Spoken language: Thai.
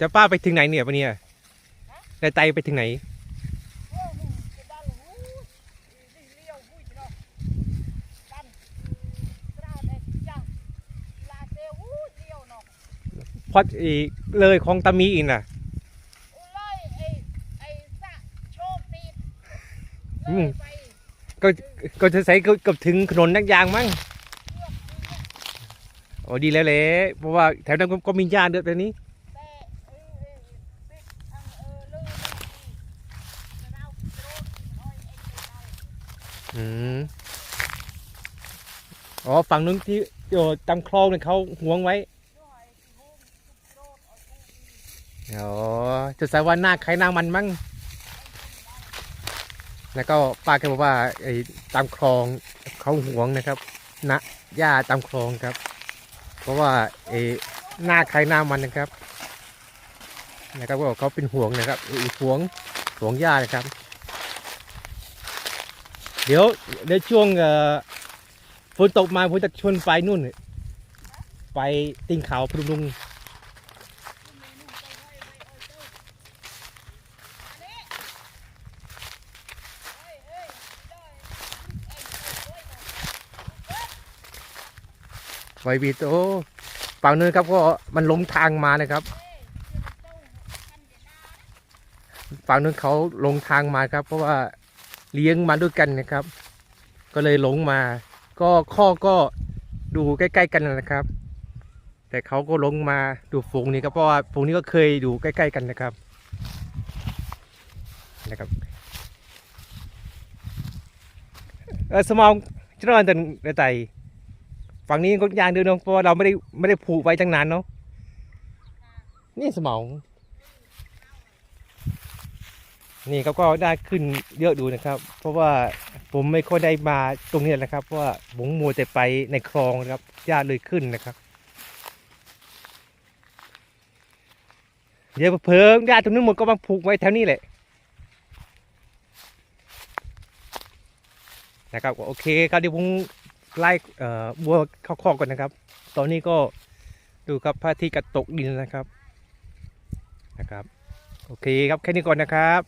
จะป้าไปถึงไหนเนี่ยปะเนี่ยได้ไตไปถึงไหนโอ้หนูจะดันหูนี่เลี้ยวหุ้ยเนาะดันกระดาษจ้าลาเซหูเลี้ยวเนาะพอดอีเลยของตามีอีกน่ะอุไลไอ้ไอ้สะโชคตีนอืมไปก็ก็จะใส่เกือบถึงถนนนักยางมั้งโอ้ดีแล้วแหละเพราะว่าแถวนั้นก็ก็มีหญ้าเดือดแบบนี้ แต่เออเออปิดทางเออลืมกระดาษโดนอ้อยเอ็งไปเอืมอ๋อฝั่งนู้นที่อยู่ตามคลองเนี่ยเขาห่วงไว้ด้วยที่หุ้มโดนอ้อยกูอีอ๋อจะใส่ว่าหน้าใครน้ามันมั้งแล้วก็ป้าแกบอกว่าไอ้ตามคลองเขาห่วงนะครับนะหญ้าตามคลองครับ เพราะว่าไอ้หน้าใครหน้ามันนะครับ นะครับก็เขาเป็นห่วงนะครับห่วงห่วงหญ้านะครับ เดี๋ยวในช่วงฝนตกมาผมจะชวนไปนู่น ไปติงเขาพรุลุงไวบีโตฝั่งนู้นครับก็มันหลงทางมานะครับฝั่งนู้นเขาลงทางมาครับ เพราะว่า เลี้ยงมาด้วยกันนะครับ ก็เลยหลงมา ก็ข้อก็ดูใกล้ ๆ กันนะครับ แต่เขาก็หลงมาดูฝูงนี้ครับเพราะว่าฝูงนี้ก็เคยดูใกล้ ๆ กันนะครับนะครับเออสมองเจริญแต่ในใจฝั่งนี้ก็ยางเดินเนอะเพราะว่าเราไม่ได้ไม่ได้ผูกไว้ตั้งนานเนาะนี่สมอง นี่เขาก็ได้ขึ้นเยอะดูนะครับ เพราะว่าผมไม่ค่อยได้มาตรงนี้นะครับ เพราะว่าผมมัวแต่ไปในคลองนะครับหญ้าเลยขึ้นนะครับเดี๋ยวเพิ่มหญ้าตรงนู้นหมดก็มาผูกไว้แถวนี้แหละนะครับโอเคครับเดี๋ยวผมไล่เอ่อบัวเข้าคอกก่อนนะครับ ตอนนี้ก็ดูครับพระอาทิตย์กระตกดินนะครับนะครับ โอเคครับแค่นี้ก่อนนะครับ